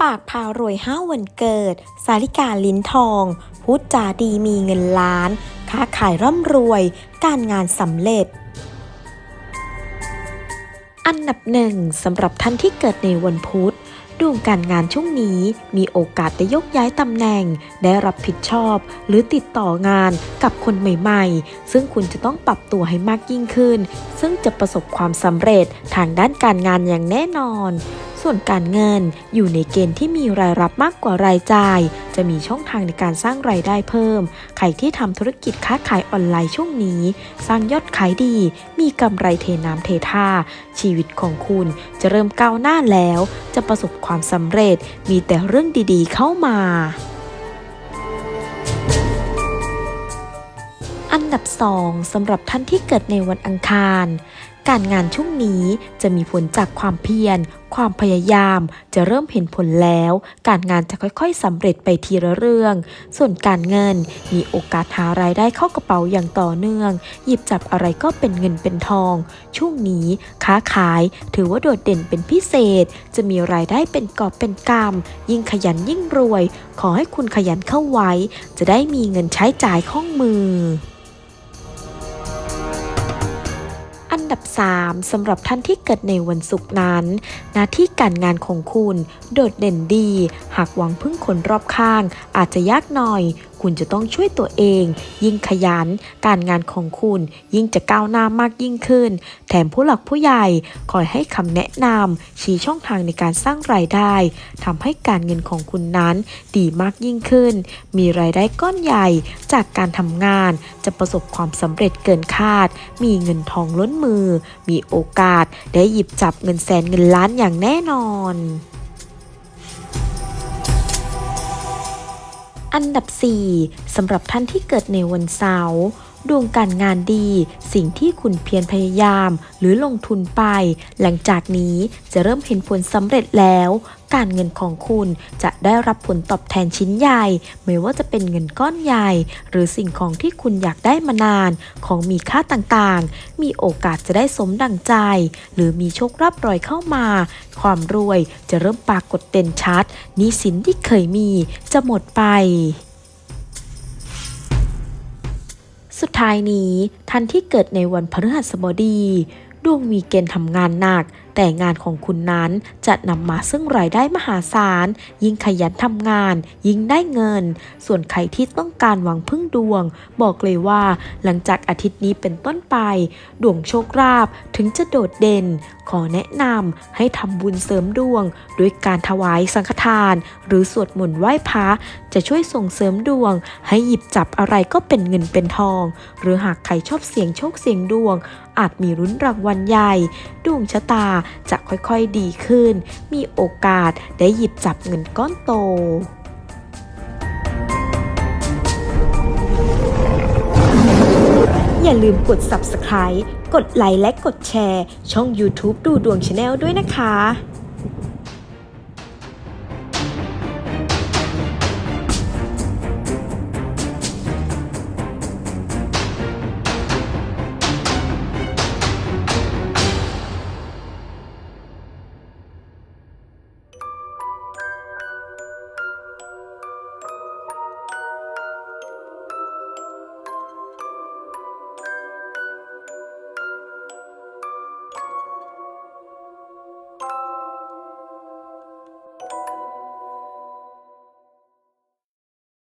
ปากพารวยห้าวันเกิด สาริกาลิ้นทอง พูดจาดีมีเงินล้าน ค้าขายร่ำรวย การงานสำเร็จ อันดับหนึ่งสำหรับท่านที่เกิดในวันพุธดวงการงานช่วงนี้มีโอกาสได้ยกย้ายตำแหน่ง ได้รับผิดชอบ หรือติดต่องานกับคนใหม่ๆ ซึ่งคุณจะต้องปรับตัวให้มากยิ่งขึ้น ซึ่งจะประสบความสำเร็จทางด้านการงานอย่างแน่นอน ส่วนการเงินอยู่ในเกณฑ์ที่มีรายรับมากกว่ารายจ่าย จะมีช่องทางในการสร้างรายได้เพิ่ม ใครที่ทำธุรกิจค้าขายออนไลน์ช่วงนี้ สร้างยอดขายดี มีกำไรเทน้ำเทท่า ชีวิตของคุณจะเริ่มก้าวหน้าแล้ว จะประสบความสำเร็จ มีแต่เรื่องดีๆเข้ามาอันดับ 2สำหรับท่านที่เกิดในวันอังคารการงานช่วงนี้จะมีผลจากความเพียร ความพยายาม จะเริ่มเห็นผลแล้ว การงานจะค่อยๆสำเร็จไปทีละเรื่อง ส่วนการเงินมีโอกาสหารายได้เข้ากระเป๋าอย่างต่อเนื่อง หยิบจับอะไรก็เป็นเงินเป็นทอง ช่วงนี้ค้าขายถือว่าโดดเด่นเป็นพิเศษ จะมีรายได้เป็นกอบเป็นกำยิ่งขยันยิ่งรวย ขอให้คุณขยันเข้าไว้ จะได้มีเงินใช้จ่ายคล่องมือ ดับ 3สำหรับท่านที่เกิดในวันศุกร์นั้น หน้าที่การงานของคุณ โดดเด่นดี หากหวังพึ่งคนรอบข้าง อาจจะยากหน่อยคุณจะต้องช่วยตัวเอง ยิ่งขยัน การงานของคุณยิ่งจะก้าวหน้ามากยิ่งขึ้น แถมผู้หลักผู้ใหญ่คอยให้คำแนะนำชี้ช่องทางในการสร้างรายได้ทำให้การเงินของคุณนั้นดีมากยิ่งขึ้น มีรายได้ก้อนใหญ่จากการทำงานจะประสบความสำเร็จเกินคาด มีเงินทองล้นมือ มีโอกาสได้หยิบจับเงินแสนเงินล้านอย่างแน่นอน อันดับ 4สำหรับท่านที่เกิดในวันเสาร์ ดวงการงานดี สิ่งที่คุณเพียรพยายาม หรือลงทุนไป หลังจากนี้จะเริ่มเห็นผลสำเร็จแล้ว การเงินของคุณจะได้รับผลตอบแทนชิ้นใหญ่ ไม่ว่าจะเป็นเงินก้อนใหญ่ หรือสิ่งของที่คุณอยากได้มานาน ของมีค่าต่างๆ มีโอกาสจะได้สมดังใจ หรือมีโชครับรอยเข้ามา ความรวยจะเริ่มปรากฏเด่นชัดหนี้สินที่เคยมีจะหมดไป สุดท้ายนี้ท่านที่เกิดในวันพฤหัสบดี ดวงมีเกณฑ์ทำงานหนัก แต่งานของคุณนั้นจะนำมาซึ่งรายได้มหาศาล ยิ่งขยันทำงาน ยิ่งได้เงิน ส่วนใครที่ต้องการหวังพึ่งดวง บอกเลยว่า หลังจากอาทิตย์นี้เป็นต้นไป ดวงโชคลาภถึงจะโดดเด่น ขอแนะนำให้ทำบุญเสริมดวง ด้วยการถวายสังฆทาน หรือสวดมนต์ไหว้พระจะช่วยส่งเสริมดวง ให้หยิบจับอะไรก็เป็นเงินเป็นทอง หรือหากใครชอบเสี่ยงโชคเสี่ยงดวง อาจมีรุ้นรางวัลใหญ่ ดวงชะตาจะค่อยๆดีขึ้น มีโอกาสได้หยิบจับเงินก้อนโตอย่าลืมกด subscribe กดไลค์และกดแชร์ ช่อง YouTube ดูดวงชาแนลด้วยนะคะ